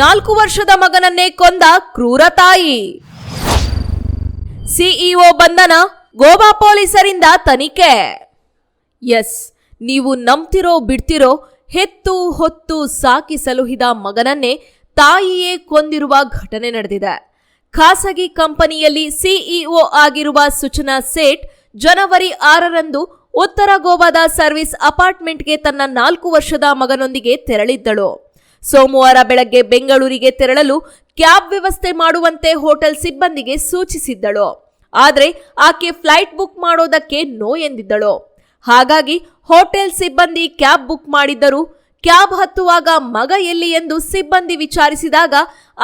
ನಾಲ್ಕು ವರ್ಷದ ಮಗನನ್ನೇ ಕೊಂದ ಕ್ರೂರ ತಾಯಿ. ಸಿಇಒ ಬಂಧನ ಗೋವಾ ಪೊಲೀಸರಿಂದ ತನಿಖೆ. ಎಸ್, ನೀವು ನಂಬ್ತಿರೋ ಬಿಡ್ತಿರೋ ಹೆತ್ತು ಹೊತ್ತು ಸಾಕಿ ಸಲುಹಿದ ಮಗನನ್ನೇ ತಾಯಿಯೇ ಕೊಂದಿರುವ ಘಟನೆ ನಡೆದಿದೆ. ಖಾಸಗಿ ಕಂಪನಿಯಲ್ಲಿ ಸಿಇಒ ಆಗಿರುವ ಸುಚನಾ ಸೇಠ್ ಜನವರಿ ಆರರಂದು ಉತ್ತರ ಗೋವಾದ ಸರ್ವಿಸ್ ಅಪಾರ್ಟ್ಮೆಂಟ್ಗೆ ತನ್ನ ನಾಲ್ಕು ವರ್ಷದ ಮಗನೊಂದಿಗೆ ತೆರಳಿದ್ದಳು. ಸೋಮವಾರ ಬೆಳಗ್ಗೆ ಬೆಂಗಳೂರಿಗೆ ತೆರಳಲು ಕ್ಯಾಬ್ ವ್ಯವಸ್ಥೆ ಮಾಡುವಂತೆ ಹೋಟೆಲ್ ಸಿಬ್ಬಂದಿಗೆ ಸೂಚಿಸಿದ್ದಳು. ಆದರೆ ಆಕೆ ಫ್ಲೈಟ್ ಬುಕ್ ಮಾಡೋದಕ್ಕೆ ನೋ ಎಂದಿದ್ದಳು. ಹಾಗಾಗಿ ಹೋಟೆಲ್ ಸಿಬ್ಬಂದಿ ಕ್ಯಾಬ್ ಬುಕ್ ಮಾಡಿದ್ದರು ಕ್ಯಾಬ್ ಹತ್ತುವಾಗ ಮಗ ಎಲ್ಲಿ ಎಂದು ಸಿಬ್ಬಂದಿ ವಿಚಾರಿಸಿದಾಗ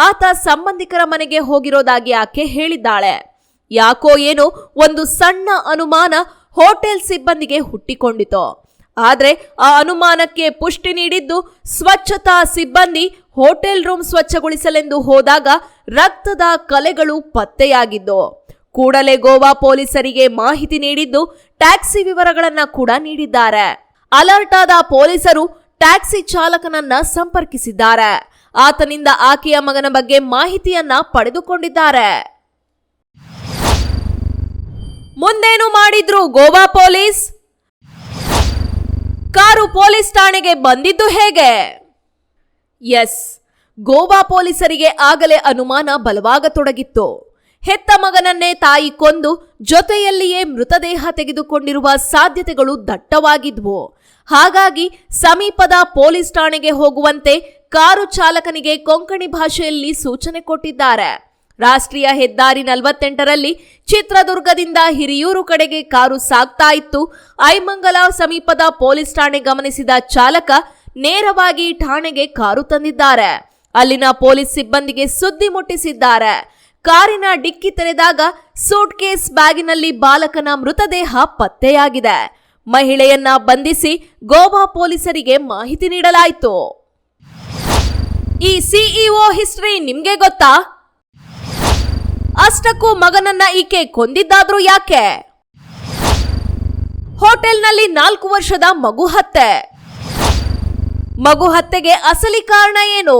ಆತ ಸಂಬಂಧಿಕರ ಮನೆಗೆ ಹೋಗಿರೋದಾಗಿ ಆಕೆ ಹೇಳಿದ್ದಾಳೆ. ಯಾಕೋ ಏನೋ ಒಂದು ಸಣ್ಣ ಅನುಮಾನ ಹೋಟೆಲ್ ಸಿಬ್ಬಂದಿಗೆ ಹುಟ್ಟಿಕೊಂಡಿತು ಆದ್ರೆ ಆ ಅನುಮಾನಕ್ಕೆ ಪುಷ್ಟಿ ನೀಡಿದ್ದು ಸ್ವಚ್ಛತಾ ಸಿಬ್ಬಂದಿ ಹೋಟೆಲ್ ರೂಮ್ ಸ್ವಚ್ಛಗೊಳಿಸಲೆಂದು ಹೋದಾಗ ರಕ್ತದ ಕಲೆಗಳು ಪತ್ತೆಯಾಗಿದ್ದು. ಕೂಡಲೇ ಗೋವಾ ಪೊಲೀಸರಿಗೆ ಮಾಹಿತಿ ನೀಡಿದ್ದು ಟ್ಯಾಕ್ಸಿ ವಿವರಗಳನ್ನ ಕೂಡ ನೀಡಿದ್ದಾರೆ. ಅಲರ್ಟ್ ಆದ ಪೊಲೀಸರು ಟ್ಯಾಕ್ಸಿ ಚಾಲಕನನ್ನ ಸಂಪರ್ಕಿಸಿದ್ದಾರೆ. ಆತನಿಂದ ಆಕೆಯ ಮಗನ ಬಗ್ಗೆ ಮಾಹಿತಿಯನ್ನ ಪಡೆದುಕೊಂಡಿದ್ದಾರೆ. ಮುಂದೇನು ಮಾಡಿದ್ರು ಗೋವಾ ಪೊಲೀಸ್? ಕಾರು ಪೊಲೀಸ್ ಠಾಣೆಗೆ ಬಂದಿದ್ದು ಹೇಗೆ? ಎಸ್, ಗೋವಾ ಪೊಲೀಸರಿಗೆ ಆಗಲೇ ಅನುಮಾನ ಬಲವಾಗತೊಡಗಿತ್ತು. ಹೆತ್ತ ಮಗನನ್ನೇ ತಾಯಿ ಕೊಂದು ಜೊತೆಯಲ್ಲಿಯೇ ಮೃತದೇಹ ತೆಗೆದುಕೊಂಡಿರುವ ಸಾಧ್ಯತೆಗಳು ದಟ್ಟವಾಗಿದ್ವು. ಹಾಗಾಗಿ ಸಮೀಪದ ಪೊಲೀಸ್ ಠಾಣೆಗೆ ಹೋಗುವಂತೆ ಕಾರು ಚಾಲಕನಿಗೆ ಕೊಂಕಣಿ ಭಾಷೆಯಲ್ಲಿ ಸೂಚನೆ ಕೊಟ್ಟಿದ್ದಾರೆ. ರಾಷ್ಟ್ರೀಯ ಹೆದ್ದಾರಿ ನಲವತ್ತೆಂಟರಲ್ಲಿ ಚಿತ್ರದುರ್ಗದಿಂದ ಹಿರಿಯೂರು ಕಡೆಗೆ ಕಾರು ಸಾಗ್ತಾ ಇತ್ತು. ಐಮಂಗಲ ಸಮೀಪದ ಪೊಲೀಸ್ ಠಾಣೆ ಗಮನಿಸಿದ ಚಾಲಕ ನೇರವಾಗಿ ಠಾಣೆಗೆ ಕಾರು ತಂದಿದ್ದಾರೆ. ಅಲ್ಲಿನ ಪೊಲೀಸ್ ಸಿಬ್ಬಂದಿಗೆ ಸುದ್ದಿ ಮುಟ್ಟಿಸಿದ್ದಾರೆ. ಕಾರಿನ ಡಿಕ್ಕಿ ತೆರೆದಾಗ ಸೂಟ್ ಕೇಸ್ ಬ್ಯಾಗಿನಲ್ಲಿ ಬಾಲಕನ ಮೃತದೇಹ ಪತ್ತೆಯಾಗಿದೆ. ಮಹಿಳೆಯನ್ನ ಬಂಧಿಸಿ ಗೋವಾ ಪೊಲೀಸರಿಗೆ ಮಾಹಿತಿ ನೀಡಲಾಯಿತು. ಈ ಸಿಇಒ ಹಿಸ್ಟ್ರಿ ನಿಮ್ಗೆ ಗೊತ್ತಾ? ಅಷ್ಟಕ್ಕೂ ಮಗನನ್ನ ಈಕೆ ಕೊಂದಿದ್ದಾದ್ರೂ ಯಾಕೆ? ಹೋಟೆಲ್ನಲ್ಲಿ ನಾಲ್ಕು ವರ್ಷದ ಮಗು ಹತ್ಯೆ. ಮಗು ಹತ್ಯೆಗೆ ಅಸಲಿ ಕಾರಣ ಏನು?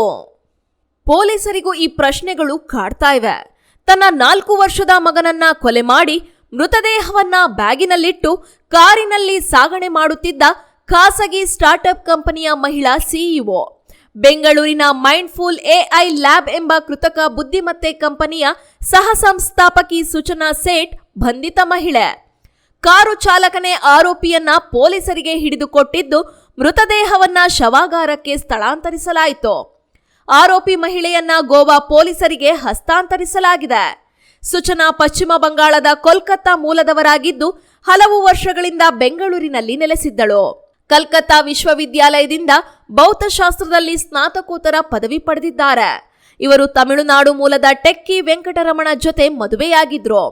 ಪೊಲೀಸರಿಗೂ ಈ ಪ್ರಶ್ನೆಗಳು ಕಾಡ್ತಾ ಇವೆ. ತನ್ನ ನಾಲ್ಕು ವರ್ಷದ ಮಗನನ್ನ ಕೊಲೆ ಮಾಡಿ ಮೃತದೇಹವನ್ನ ಬ್ಯಾಗಿನಲ್ಲಿಟ್ಟು ಕಾರಿನಲ್ಲಿ ಸಾಗಣೆ ಮಾಡುತ್ತಿದ್ದ ಖಾಸಗಿ ಸ್ಟಾರ್ಟ್ಅಪ್ ಕಂಪನಿಯ ಮಹಿಳಾ ಸಿಇಒ ಬೆಂಗಳೂರಿನ ಮೈಂಡ್ಫುಲ್ ಎಐ ಲ್ಯಾಬ್ ಎಂಬ ಕೃತಕ ಬುದ್ಧಿಮತ್ತೆ ಕಂಪನಿಯ ಸಹ ಸಂಸ್ಥಾಪಕಿ ಸುಚನಾ ಸೇಠ್ ಬಂಧಿತ ಮಹಿಳೆ. ಕಾರು ಚಾಲಕನೇ ಆರೋಪಿಯನ್ನ ಪೊಲೀಸರಿಗೆ ಹಿಡಿದುಕೊಟ್ಟಿದ್ದು ಮೃತದೇಹವನ್ನ ಶವಾಗಾರಕ್ಕೆ ಸ್ಥಳಾಂತರಿಸಲಾಯಿತು. ಆರೋಪಿ ಮಹಿಳೆಯನ್ನ ಗೋವಾ ಪೊಲೀಸರಿಗೆ ಹಸ್ತಾಂತರಿಸಲಾಗಿದೆ. ಸುಚನಾ ಪಶ್ಚಿಮ ಬಂಗಾಳದ ಕೋಲ್ಕತ್ತಾ ಮೂಲದವರಾಗಿದ್ದು ಹಲವು ವರ್ಷಗಳಿಂದ ಬೆಂಗಳೂರಿನಲ್ಲಿ ನೆಲೆಸಿದ್ದಳು. ಕಲ್ಕತ್ತಾ ವಿಶ್ವವಿದ್ಯಾಲಯದಿಂದ ಭೌತಶಾಸ್ತ್ರದಲ್ಲಿ ಸ್ನಾತಕೋತ್ತರ ಪದವಿ ಪಡೆದಿದ್ದಾರೆ. ಇವರು ತಮಿಳುನಾಡು ಮೂಲದ ಟೆಕ್ಕಿ ವೆಂಕಟರಮಣ ಜೊತೆ ಮದುವೆಯಾಗಿದ್ರು.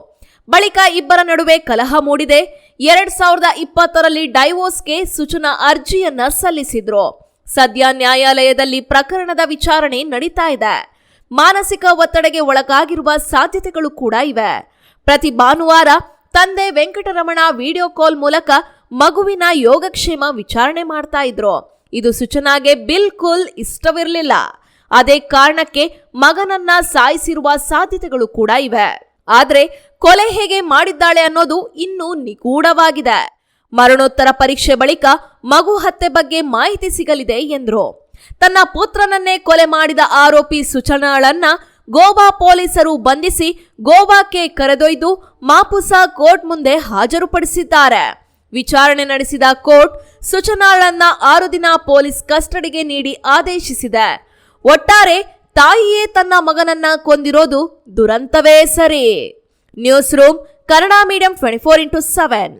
ಬಳಿಕ ಇಬ್ಬರ ನಡುವೆ ಕಲಹ ಮೂಡಿದೆ. ಎರಡ್ ಸಾವಿರದ ಇಪ್ಪತ್ತರಲ್ಲಿ ಡೈವೋರ್ಸ್ಗೆ ಸೂಚನಾ ಅರ್ಜಿಯನ್ನ ಸಲ್ಲಿಸಿದ್ರು. ಸದ್ಯ ನ್ಯಾಯಾಲಯದಲ್ಲಿ ಪ್ರಕರಣದ ವಿಚಾರಣೆ ನಡೀತಾ ಇದೆ. ಮಾನಸಿಕ ಒತ್ತಡಕ್ಕೆ ಒಳಗಾಗಿರುವ ಸಾಧ್ಯತೆಗಳು ಕೂಡ ಇವೆ. ಪ್ರತಿ ಭಾನುವಾರ ತಂದೆ ವೆಂಕಟರಮಣ ವಿಡಿಯೋ ಕಾಲ್ ಮೂಲಕ ಮಗುವಿನ ಯೋಗಕ್ಷೇಮ ವಿಚಾರಣೆ ಮಾಡ್ತಾ ಇದ್ರು. ಇದು ಸೂಚನಾಗೆ ಬಿಲ್ಕುಲ್ ಇಷ್ಟವಿರಲಿಲ್ಲ. ಅದೇ ಕಾರಣಕ್ಕೆ ಮಗನನ್ನ ಸಾಯಿಸಿರುವ ಸಾಧ್ಯತೆಗಳು ಕೂಡ ಇವೆ. ಆದ್ರೆ ಕೊಲೆ ಹೇಗೆ ಮಾಡಿದ್ದಾಳೆ ಅನ್ನೋದು ಇನ್ನೂ ನಿಗೂಢವಾಗಿದೆ. ಮರಣೋತ್ತರ ಪರೀಕ್ಷೆ ಬಳಿಕ ಮಗು ಹತ್ಯೆ ಬಗ್ಗೆ ಮಾಹಿತಿ ಸಿಗಲಿದೆ ಎಂದರು. ತನ್ನ ಪುತ್ರನನ್ನೇ ಕೊಲೆ ಮಾಡಿದ ಆರೋಪಿ ಸುಚನಾಳನ್ನ ಗೋವಾ ಪೊಲೀಸರು ಬಂಧಿಸಿ ಗೋವಾಕ್ಕೆ ಕರೆದೊಯ್ದು ಮಾಪುಸಾ ಕೋರ್ಟ್ ಮುಂದೆ ಹಾಜರುಪಡಿಸಿದ್ದಾರೆ. ವಿಚಾರಣೆ ನಡೆಸಿದ ಕೋರ್ಟ್ ಸುಚನಾಳನ್ನ ಆರು ದಿನ ಪೊಲೀಸ್ ಕಸ್ಟಡಿಗೆ ನೀಡಿ ಆದೇಶಿಸಿದೆ. ಒಟ್ಟಾರೆ ತಾಯಿಯೇ ತನ್ನ ಮಗನನ್ನ ಕೊಂದಿರೋದು ದುರಂತವೇ ಸರಿ. News room Kannada medium twenty four into seven